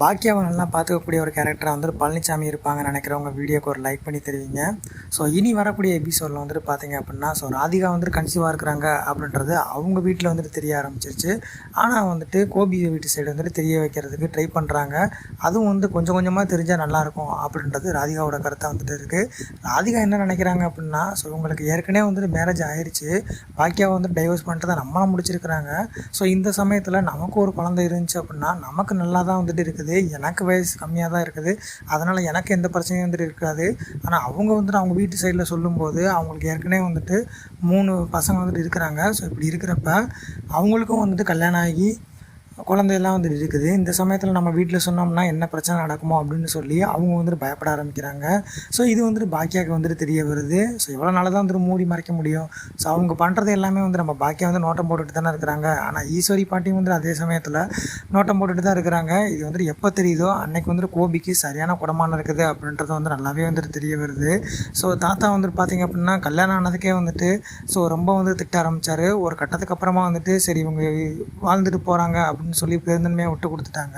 பாக்கியாவை நல்லா பார்த்துக்கக்கூடிய ஒரு கேரக்டராக வந்துட்டு பழனிசாமி இருப்பாங்கன்னு நினைக்கிறவங்க வீடியோக்கு ஒரு லைக் பண்ணி தெரிவிங்க. ஸோ இனி வரக்கூடிய எபிசோடில் வந்துட்டு பார்த்தீங்க அப்படின்னா ஸோ ராதிகா வந்துட்டு கன்சீவாக இருக்கிறாங்க அப்படின்றது அவங்க வீட்டில் வந்துட்டு தெரிய ஆரம்பிச்சிருச்சு. ஆனால் வந்துட்டு கோபி வீட்டு சைடு வந்துட்டு தெரிய வைக்கிறதுக்கு ட்ரை பண்ணுறாங்க அதுவும் வந்து கொஞ்சம் கொஞ்சமாக தெரிஞ்சால் நல்லாயிருக்கும் அப்படின்றது ராதிகாவோட கருத்தாக வந்துட்டு இருக்குது ராதிகா என்ன நினைக்கிறாங்க அப்படின்னா ஸோ உங்களுக்கு ஏற்கனவே வந்துட்டு மேரேஜ் ஆயிடுச்சு பாக்கியாவை வந்துட்டு டைவர்ஸ் பண்ணிட்டு தான் நம்மளாம் முடிச்சிருக்கிறாங்க. ஸோ இந்த சமயத்தில் நமக்கு ஒரு குழந்தை இருந்துச்சு அப்படின்னா நமக்கு நல்லா தான் வந்துட்டு இருக்குது. எனக்கு வயசு கம்மியாக தான் இருக்குது. அதனால் எனக்கு எந்த பிரச்சனையும் வந்துட்டு இருக்காது. ஆனால் அவங்க வந்துட்டு அவங்க வீட்டு சைடில் சொல்லும்போது அவங்களுக்கு ஏற்கனவே வந்துட்டு மூணு பசங்க வந்துட்டு இருக்கிறாங்க. ஸோ இப்படி இருக்கிறப்ப அவங்களுக்கும் வந்துட்டு கல்யாணம் ஆகி குழந்தையெல்லாம் வந்துட்டு இருக்குது. இந்த சமயத்தில் நம்ம வீட்டில் சொன்னோம்னா என்ன பிரச்சனை நடக்குமோ அப்படின்னு சொல்லி அவங்க வந்துட்டு பயப்பட ஆரம்பிக்கிறாங்க. ஸோ இது வந்துட்டு பாக்கியாவுக்கு வந்துட்டு தெரிய வருது. ஸோ எவ்வளோ நாள் தான் வந்துட்டு மூடி மறைக்க முடியும்? ஸோ அவங்க பண்ணுறது எல்லாமே வந்து நம்ம பாக்கியா வந்து நோட்டம் போட்டுட்டு தானே இருக்கிறாங்க. ஆனால் ஈஸ்வரி பாட்டியும் வந்து அதே சமயத்தில் நோட்டம் போட்டுட்டு தான் இருக்கிறாங்க. இது வந்துட்டு எப்போ தெரியுதோ அன்னைக்கு வந்துட்டு கோபிக்கு சரியான குடமான இருக்குது அப்படின்றது வந்து நல்லாவே வந்துட்டு தெரிய வருது. ஸோ தாத்தா வந்துட்டு பார்த்தீங்க அப்படின்னா கல்யாணம் ஆனதுக்கே வந்துட்டு ஸோ ரொம்ப வந்து திட்ட ஆரம்பித்தார் ஒரு கட்டத்துக்கு அப்புறமா வந்துட்டு சரி இவங்க வாழ்ந்துட்டு போகிறாங்க அப்படின்னு சொல்லி பெருந்தன்மையாக விட்டு கொடுத்துட்டாங்க.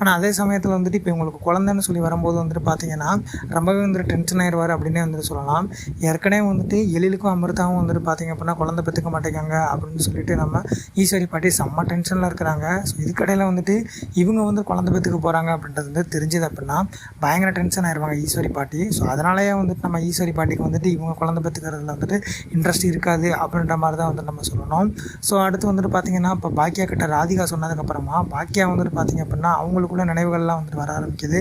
ஆனால் அதே சமயத்தில் வந்துட்டு இப்போ இவங்களுக்கு குழந்தைன்னு சொல்லி வரும்போது வந்துட்டு பார்த்தீங்கன்னா ரொம்பவே வந்துட்டு டென்ஷன் ஆயிடுவார் அப்படின்னே வந்துட்டு சொல்லலாம். ஏற்கனவே வந்துட்டு எழிலுக்கும் அமிர்தாவும் வந்துட்டு பார்த்தீங்க அப்படின்னா குழந்தை பெற்றுக்க மாட்டேங்காங்க அப்படின்னு சொல்லிட்டு நம்ம ஈஸ்வரி பாட்டி செம்ம டென்ஷனில் இருக்கிறாங்க. ஸோ இதுக்கடையில் வந்துட்டு இவங்க வந்து குழந்தை பெற்றுக்க போகிறாங்க அப்படின்றது வந்து தெரிஞ்சது அப்படின்னா பயங்கர டென்ஷன் ஆயிடுவாங்க ஈஸ்வரி பாட்டி. ஸோ அதனாலேயே வந்துட்டு நம்ம ஈஸ்வரி பாட்டிக்கு வந்துட்டு இவங்க குழந்தை பெற்றுக்கிறதுல வந்துட்டு இன்ட்ரெஸ்ட் இருக்காது அப்படின்ற மாதிரி தான் வந்துட்டு நம்ம சொல்லணும். ஸோ அடுத்து வந்துட்டு பார்த்தீங்கன்னா இப்போ பாக்கியா கிட்ட ராதிகா சொன்னதுக்கப்புறம் அப்புறமா பாக்கியா வந்துட்டு பார்த்தீங்க அப்படின்னா அவங்களுக்குள்ள நினைவுகள்லாம் வந்துட்டு வர ஆரம்பிக்குது.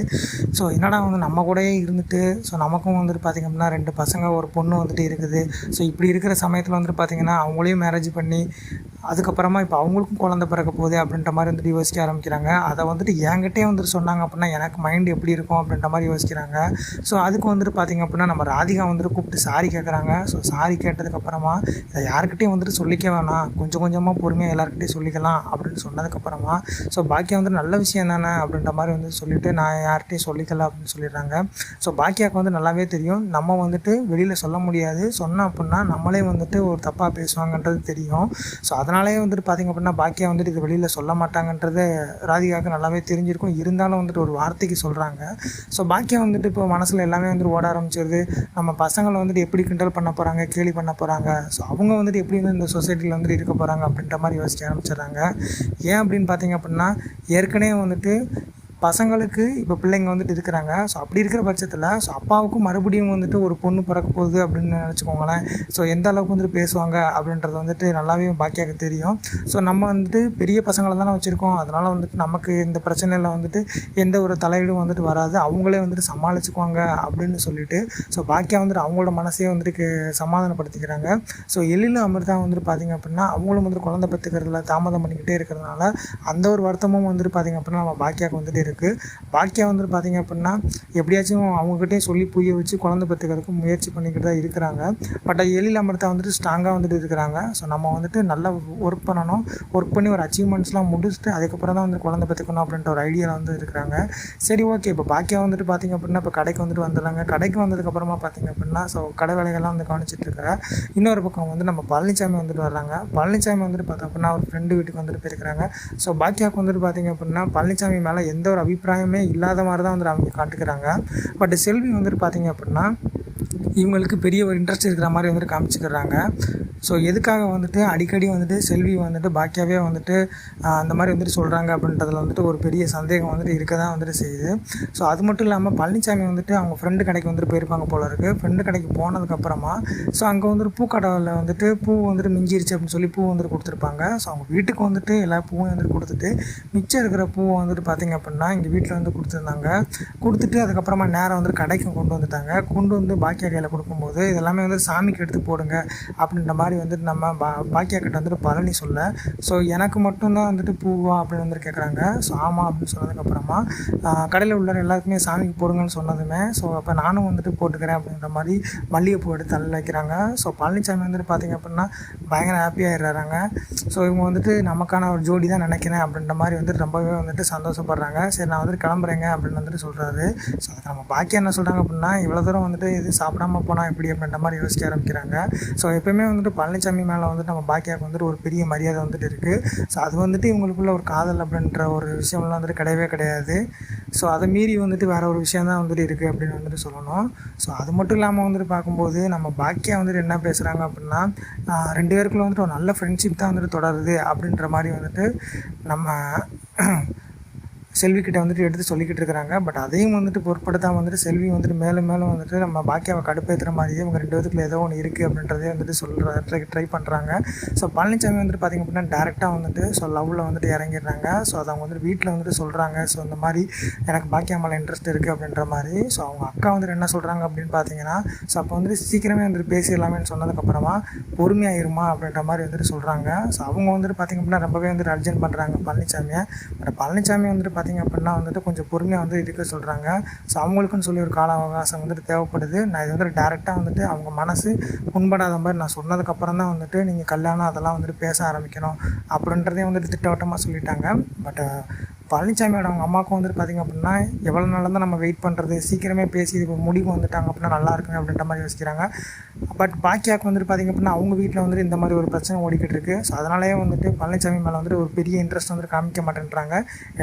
ஸோ என்னடா வந்து நம்ம கூடயே இருந்துட்டு ஸோ நமக்கும் வந்துட்டு பார்த்திங்க அப்படின்னா ரெண்டு பசங்க ஒரு பொண்ணு வந்துட்டு இருக்குது. ஸோ இப்படி இருக்கிற சமயத்தில் வந்துட்டு பார்த்திங்கன்னா அவங்களையும் மேரேஜ் பண்ணி அதுக்கப்புறமா இப்போ அவங்களுக்கும் குழந்தை பிறக்க போகுது அப்படின்ற மாதிரி வந்துட்டு யோசிக்க ஆரம்பிக்கிறாங்க. அதை வந்துட்டு என்கிட்டே வந்துட்டு சொன்னாங்க அப்படின்னா எனக்கு மைண்ட் எப்படி இருக்கும் அப்படின்ற மாதிரி யோசிக்கிறாங்க. ஸோ அதுக்கு வந்துட்டு பார்த்திங்க அப்படின்னா நம்ம ராதிகா வந்துட்டு கூப்பிட்டு சாரி கேட்குறாங்க ஸோ சாரி கேட்டதுக்கப்புறமா இதை யாருக்கிட்டையும் வந்துட்டு சொல்லிக்க வேணாம். கொஞ்சம் கொஞ்சமாக பொறுமையாக எல்லாருக்கிட்டையும் சொல்லிக்கலாம் அப்படின்னு சொன்னதுக்கப்புறம் ஸோ பாக்கியா வந்து நல்ல விஷயம் தானே அப்படின்ற மாதிரி வந்து சொல்லிவிட்டு நான் யார்கிட்டையும் சொல்லிக்கல அப்படின்னு சொல்லிடுறாங்க. ஸோ பாக்கியாவுக்கு வந்து நல்லாவே தெரியும். நம்ம வந்துட்டு வெளியில் சொல்ல முடியாது. சொன்னோம் அப்படின்னா நம்மளே வந்துட்டு ஒரு தப்பாக பேசுவாங்கன்றது தெரியும். ஸோ அதனாலே வந்துட்டு பார்த்திங்க அப்படின்னா பாக்கியா வந்துட்டு இது வெளியில் சொல்ல மாட்டாங்கன்றது ராதிகாவுக்கு நல்லாவே தெரிஞ்சிருக்கும். இருந்தாலும் வந்துட்டு ஒரு வார்த்தைக்கு சொல்கிறாங்க ஸோ பாக்கியா வந்துட்டு இப்போ மனசில் எல்லாமே வந்துட்டு ஓட ஆரம்பிச்சிருது. நம்ம பசங்களை வந்துட்டு எப்படி கிண்டல் பண்ண போகிறாங்க கேலி பண்ண போகிறாங்க ஸோ அவங்க வந்துட்டு எப்படி வந்து இந்த சொசைட்டியில் வந்துட்டு இருக்க போகிறாங்க அப்படின்ற மாதிரி யோசிக்க ஆரம்பிச்சிடுறாங்க. ஏன் அப்படின்னு பார்த்தீங்க அப்படின்னா ஏற்கனவே வந்துட்டு பசங்களுக்கு இப்போ பிள்ளைங்க வந்துட்டு இருக்கிறாங்க. ஸோ அப்படி இருக்கிற பட்சத்தில் ஸோ அப்பாவுக்கும் மறுபடியும் வந்துட்டு ஒரு பொண்ணு பிறக்க போகுது அப்படின்னு நினச்சிக்கோங்களேன். ஸோ எந்த அளவுக்கு வந்துட்டு பேசுவாங்க அப்படின்றது வந்துட்டு நல்லாவே பாக்கியாக தெரியும். ஸோ நம்ம வந்துட்டு பெரிய பசங்களை தானே வச்சுருக்கோம். அதனால் வந்துட்டு நமக்கு இந்த பிரச்சனையில் வந்துட்டு எந்த ஒரு தலையீடும் வந்துட்டு வராது. அவங்களே வந்துட்டு சமாளிச்சுக்குவாங்க அப்படின்னு சொல்லிட்டு ஸோ பாக்கியா வந்துட்டு அவங்களோட மனசையே வந்துட்டு சமாதானப்படுத்திக்கிறாங்க. ஸோ எழில அமிர்தா வந்துட்டு பார்த்திங்க அப்படின்னா அவங்களும் வந்துட்டு குழந்தை பத்துக்கிறதுல தாமதம் பண்ணிக்கிட்டே இருக்கிறதுனால அந்த ஒரு வருத்தமும் வந்துட்டு பார்த்திங்க அப்படின்னா நம்ம பாக்கியாவுக்கு வந்துட்டு இருக்குது பாக்கியா வந்துட்டு பார்த்திங்க அப்படின்னா எப்படியாச்சும் அவங்ககிட்டே சொல்லி புரிய வச்சு குழந்தை பெற்றுக்கிறதுக்கு முயற்சி பண்ணிக்கிட்டு தான் இருக்கிறாங்க. பட் எழில் அமிர்தா வந்துட்டு ஸ்ட்ராங்காக வந்துட்டு இருக்கிறாங்க. ஸோ நம்ம வந்துட்டு நல்லா ஒர்க் பண்ணணும். ஒர்க் பண்ணி ஒரு அச்சீவ்மெண்ட்ஸ்லாம் முடிச்சுட்டு அதுக்கப்புறம் தான் வந்து குழந்தை பெற்றுக்கணும் அப்படின்ற ஒரு ஐடியாவில் வந்து இருக்கிறாங்க. சரி ஓகே இப்போ பாக்கியா வந்துட்டு பார்த்திங்க அப்படின்னா இப்போ கடைக்கு வந்துட்டு வந்துடுறாங்க கடைக்கு வந்ததுக்கப்புறமா பார்த்திங்க அப்படின்னா ஸோ கடை வேலைகள்லாம் வந்து கவனிச்சிட்டு இருக்கிற இன்னொரு பக்கம் வந்து நம்ம பழனிசாமி வந்துட்டு வர்றாங்க. பழனிசாமி வந்துட்டு பார்த்தோம் அப்படின்னா ஒரு ஃப்ரெண்டு வீட்டுக்கு வந்துட்டு போயிருக்கிறாங்க. ஸோ பாக்கியாவுக்கு வந்துட்டு பார்த்திங்க அப்படின்னா பழனிசாமி மேலே எந்த ஒரு அபிப்பிராயமே இல்லாத மாதிரி தான் வந்துட்டு அவங்க காட்டுக்கிறாங்க. பட் செல்வி வந்துட்டு பார்த்திங்க அப்படின்னா இவங்களுக்கு பெரிய ஒரு இன்ட்ரெஸ்ட் இருக்கிற மாதிரி வந்துட்டு காமிச்சிக்கிறாங்க. ஸோ எதுக்காக வந்துட்டு அடிக்கடி வந்துட்டு செல்வி வந்துட்டு பாக்கியாவே வந்துட்டு அந்த மாதிரி வந்துட்டு சொல்கிறாங்க அப்படின்றதுல வந்துட்டு ஒரு பெரிய சந்தேகம் வந்துட்டு இருக்க தான் வந்துட்டு செய்யுது. ஸோ அது மட்டும் இல்லாமல் பழனிசாமி வந்துட்டு அவங்க ஃப்ரெண்டு கடைக்கு வந்துட்டு போயிருப்பாங்க போல இருக்குது ஃப்ரெண்டு கடைக்கு போனதுக்கப்புறமா ஸோ அங்கே வந்துட்டு பூக்கடையில் வந்துட்டு பூ வந்துட்டு மிஞ்சிருச்சு அப்படின்னு சொல்லி பூ வந்துட்டு கொடுத்துருப்பாங்க. ஸோ அவங்க வீட்டுக்கு வந்துட்டு எல்லா பூவும் வந்துட்டு கொடுத்துட்டு மிச்சம் இருக்கிற பூவை வந்துட்டு பார்த்திங்க அப்படின்னா இங்கே வீட்டில் வந்து கொடுத்துருந்தாங்க. கொடுத்துட்டு அதுக்கப்புறமா நேரம் வந்துட்டு கடைக்கு கொண்டு வந்துட்டாங்க. கொண்டு வந்து பாக்கியா கையில் கொடுக்கும்போது இதெல்லாமே வந்து சாமிக்கு எடுத்து போடுங்க அப்படின்ற மாதிரி வந்துட்டு நம்ம பா பாக்கியா கிட்ட வந்துட்டு பழனி சொல்ல. ஸோ எனக்கு மட்டும்தான் வந்துட்டு பூவா அப்படின்னு வந்துட்டு கேட்குறாங்க ஸோ ஆமாம் அப்படின்னு சொன்னதுக்கப்புறமா கடையில் உள்ள எல்லாருக்குமே சாமிக்கு போடுங்கன்னு சொன்னதுமே ஸோ அப்போ நானும் வந்துட்டு போட்டுக்கிறேன் அப்படின்ற மாதிரி மல்லிகைப்பூ எடுத்து தள்ள வைக்கிறாங்க. ஸோ பழனிசாமி வந்துட்டு பார்த்திங்க அப்படின்னா பயங்கர ஹாப்பியாகிடுறாங்க ஸோ இவங்க வந்துட்டு நமக்கான ஒரு ஜோடி தான் நினைக்கிறேன் அப்படின்ற மாதிரி வந்துட்டு ரொம்பவே வந்துட்டு சந்தோஷப்படுறாங்க. சரி நான் வந்துட்டு கிளம்புறேங்க அப்படின்னு வந்துட்டு சொல்கிறாரு ஸோ அதுக்கு நம்ம பாக்கி என்ன சொல்கிறாங்க அப்படின்னா இவ்வளோ தூரம் வந்துட்டு இது சாப்பிடாம போனால் எப்படி அப்படின்ற மாதிரி யோசிக்க ஆரம்பிக்கிறாங்க. ஸோ எப்பயுமே வந்துட்டு பழனிசாமி மேலே வந்துட்டு நம்ம பாக்கியாவுக்கு வந்துட்டு ஒரு பெரிய மரியாதை வந்துட்டு இருக்குது ஸோ அது வந்துட்டு இவங்களுக்குள்ள ஒரு காதல் அப்படின்ற ஒரு விஷயம்லாம் வந்துட்டு கிடையவே கிடையாது. ஸோ அதை மீறி வந்துட்டு வேற ஒரு விஷயம் தான் வந்துட்டு இருக்குது அப்படின்னு வந்துட்டு சொல்லணும். ஸோ அது மட்டும் இல்லாமல் வந்துட்டு பார்க்கும்போது நம்ம பாக்கியா வந்துட்டு என்ன பேசுகிறாங்க அப்படின்னா ரெண்டு பேருக்குள்ள வந்துட்டு ஒரு நல்ல ஃப்ரெண்ட்ஷிப் தான் வந்துட்டு தொடருது அப்படின்ற மாதிரி வந்துட்டு நம்ம செல்விக்கிட்ட வந்துட்டு எடுத்து சொல்லிக்கிட்டு இருக்கிறாங்க. பட் அதையும் வந்துட்டு பொருட்படுத்தாம வந்துட்டு செல்வி வந்துட்டு மேலும் மேலும் வந்துட்டு நம்ம பாக்கியாவை கடுப்பேற்றுற மாதிரியே இவங்க ரெண்டு விதத்தில் ஏதோ ஒன்று இருக்குது அப்படின்றதே வந்துட்டு சொல்கிற ட்ரை ட்ரை பண்ணுறாங்க ஸோ பழனிசாமி வந்துட்டு பார்த்திங்க அப்படின்னா டேரெக்டாக வந்துட்டு ஸோ லவ்வில் வந்துட்டு இறங்கிடுறாங்க. ஸோ அதை அவங்க வந்துட்டு வீட்டில் வந்துட்டு சொல்கிறாங்க ஸோ இந்த மாதிரி எனக்கு பாக்கியா மேலே இன்ட்ரெஸ்ட் இருக்குது அப்படின்ற மாதிரி. ஸோ அவங்க அக்கா வந்துட்டு என்ன சொல்கிறாங்க அப்படின்னு பார்த்தீங்கன்னா ஸோ அப்போ வந்துட்டு சீக்கிரமே வந்துட்டு பேசிடலாமேன்னு சொன்னதுக்கப்புறமா பொறுமையாயிருமா அப்படின்ற மாதிரி வந்துட்டு சொல்கிறாங்க ஸோ அவங்க வந்துட்டு பார்த்திங்க அப்படின்னா ரொம்பவே வந்துட்டு அர்ஜென்ட் பண்ணுறாங்க பழனிசாமியை பட் பழனிசாமி வந்துட்டு பார்த்திங்க அப்படின்னா வந்துட்டு கொஞ்சம் பொறுமையாக வந்து இருக்க சொல்கிறாங்க ஸோ அவங்களுக்குன்னு சொல்லி ஒரு கால அவகாசம் வந்துட்டு தேவைப்படுது. நான் இது வந்துட்டு டேரெக்டாக வந்துட்டு அவங்க மனசு புண்படாத மாதிரி நான் சொன்னதுக்கப்புறம் தான் வந்துட்டு நீங்கள் கல்யாணம் அதெல்லாம் வந்துட்டு பேச ஆரம்பிக்கணும் அப்படின்றதையும் வந்துட்டு திட்டவட்டமாக சொல்லிட்டாங்க. பட் பழனிசாமியோட அவங்க அம்மாவுக்கும் வந்துட்டு பார்த்திங்க அப்படின்னா எவ்வளோ நாளாக தான் நம்ம வெயிட் பண்ணுறது சீக்கிரமே பேசி இது முடிவு வந்துட்டாங்க அப்படின்னா நல்லா இருக்குங்க அப்படின்ற மாதிரி யோசிக்கிறாங்க. பட் பாக்கியாவுக்கு வந்துட்டு பார்த்திங்க அப்படின்னா அவங்க வீட்டில் வந்துட்டு இந்த மாதிரி ஒரு பிரச்சனை ஓடிக்கிட்டு இருக்கு. ஸோ அதனாலேயே வந்துட்டு பழனிசாமி மேலே வந்துட்டு ஒரு பெரிய இன்ட்ரெஸ்ட் வந்துட்டு காமிக்க மாட்டேன்றாங்க.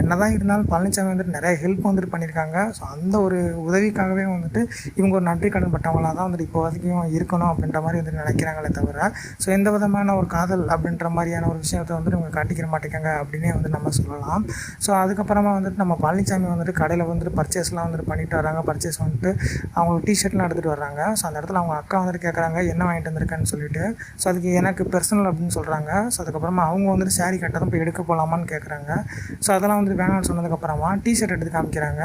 என்னதான் இருந்தாலும் பழனிசாமி வந்துட்டு நிறைய ஹெல்ப் வந்துட்டு பண்ணியிருக்காங்க. ஸோ அந்த ஒரு உதவிக்காகவே வந்துட்டு இவங்க ஒரு நன்றி கடன் பட்டவங்களாக தான் வந்துட்டு இப்போ வரைக்கும் இருக்கணும் அப்படின்ற மாதிரி வந்துட்டு நினைக்கிறாங்களே தவிர ஸோ எந்த விதமான ஒரு காதல் அப்படின்ற மாதிரியான ஒரு விஷயத்தை வந்துட்டு இவங்க காட்டிக்கிற மாட்டேங்காங்க அப்படின்னே வந்து நம்ம சொல்லலாம். ஸோ அதுக்கப்புறமா வந்துட்டு நம்ம பழனிசாமி வந்துட்டு கடையில் வந்துட்டு பர்ச்சேஸ்லாம் வந்துட்டு பண்ணிட்டு வராங்க. பர்ச்சேஸ் வந்துட்டு அவங்களுக்கு டிஷர்ட்லாம் எடுத்துகிட்டு வர்றாங்க. ஸோ அந்த இடத்துல அவங்க அக்கா வந்துட்டு கேட்குறாங்க என்ன வாங்கிட்டு வந்திருக்கேன்னு சொல்லிட்டு. ஸோ அதுக்கு எனக்கு பர்சனல் அப்படின்னு சொல்கிறாங்க ஸோ அதுக்கப்புறமா அவங்க வந்துட்டு சாரி கட்டதும் போய் எடுக்க போகலாமான்னு கேட்குறாங்க ஸோ அதெல்லாம் வந்துட்டு வேணாம்னு சொன்னதுக்கப்புறமா டிஷர்ட் எடுத்து காமிக்கிறாங்க.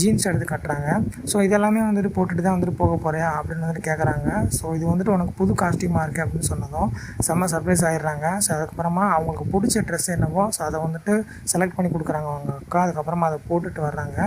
ஜீன்ஸ் எடுத்து கட்டுறாங்க. ஸோ இதெல்லாமே வந்துட்டு போட்டுட்டு தான் வந்துட்டு போக போகிறேன் அப்படின்னு வந்துட்டு கேட்குறாங்க ஸோ இது வந்துட்டு உனக்கு புது காஸ்டியூமாக இருக்குது அப்படின்னு சொன்னதும் செம்ம சர்ப்ரைஸ் ஆயிடுறாங்க. ஸோ அதுக்கப்புறமா அவங்களுக்கு பிடிச்ச ட்ரெஸ் என்னவோ ஸோ அதை வந்துட்டு செலக்ட் பண்ணி கொடுக்குறாங்க அவங்க அக்கா அதுக்கப்புறமா அதை போட்டுட்டு வர்றாங்க.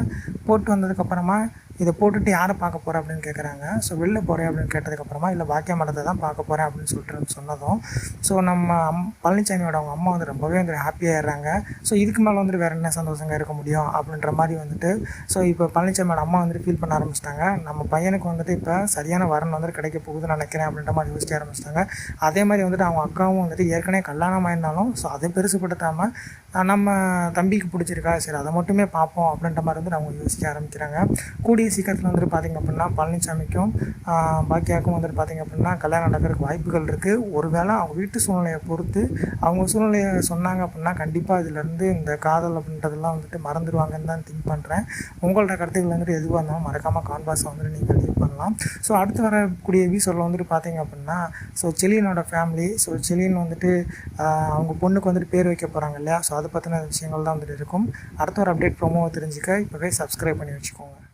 போட்டு வந்ததுக்கப்புறமா இதை போட்டுட்டு யாரை பார்க்க போகிறேன் அப்படின்னு கேட்குறாங்க ஸோ வெளில போகிறேன் அப்படின்னு கேட்டதுக்கப்புறமா இல்லை பாக்கிய மரத்தை தான் பார்க்க போகிறேன் அப்படின்னு சொல்லிட்டு சொன்னதும் ஸோ நம்ம அம் பழனிசாமியோட அவங்க அம்மா வந்து ரொம்பவே வந்து ஹாப்பியாகிடுறாங்க ஸோ இதுக்கு மேலே வந்துட்டு வேறு என்ன சந்தோஷங்க இருக்க முடியும் அப்படின்ற மாதிரி வந்துட்டு ஸோ இப்போ பழனிசாமியோட அம்மா வந்துட்டு ஃபீல் பண்ண ஆரம்பிச்சிட்டாங்க. நம்ம பையனுக்கு வந்துட்டு இப்போ சரியான வரன் வந்துட்டு கிடைக்க போகுதுன்னு நினைக்கிறேன் அப்படின்ற மாதிரி யோசிக்க ஆரம்பிச்சிட்டாங்க. அதே மாதிரி வந்துட்டு அவங்க அக்காவும் வந்துட்டு ஏற்கனவே கல்யாணம் ஆயிருந்தாலும் ஸோ அதை பெருசுப்படுத்தாமல் நம்ம தம்பிக்கு பிடிச்சிருக்கா சரி அதை மட்டுமே பார்ப்போம் அப்படின்ற மாதிரி வந்து அவங்க யோசிக்க ஆரம்பிக்கிறாங்க. கூடிய சீக்கிரத்தில் வந்துட்டு பார்த்திங்க அப்படின்னா பழனிசாமிக்கும் பாக்கியாவுக்கும் வந்துட்டு பார்த்திங்க அப்படின்னா கல்யாணம் நடக்கிறதுக்கு வாய்ப்புகள் இருக்குது ஒருவேளை அவங்க வீட்டு சூழ்நிலையை பொறுத்து அவங்க சூழ்நிலையை சொன்னாங்க அப்படின்னா கண்டிப்பாக இதுலேருந்து இந்த காதல் அப்படின்றதெல்லாம் வந்துட்டு மறந்துடுவாங்கன்னு தான் திங்க் பண்ணுறேன் உங்களோட கருத்துக்கள் வந்துட்டு எதுவாக இருந்தாலும் மறக்காமல் கான்பாஸை வந்துட்டு நீங்கள் லீவ் பண்ணலாம். ஸோ அடுத்து வரக்கூடிய வீசோரில் வந்துட்டு பார்த்திங்க அப்படின்னா ஸோ செலியனோட ஃபேமிலி ஸோ செலியன் வந்துட்டு அவங்க பொண்ணுக்கு வந்துட்டு பேர் வைக்க போகிறாங்க இல்லையா? ஸோ அதை பற்றின விஷயங்கள் தான் வந்துட்டு இருக்கும். அடுத்த ஒரு அப்டேட் ப்ரோமோவை தெரிஞ்சுக்க இப்போவே சப்ஸ்கிரைப் பண்ணி வச்சுக்கோங்க.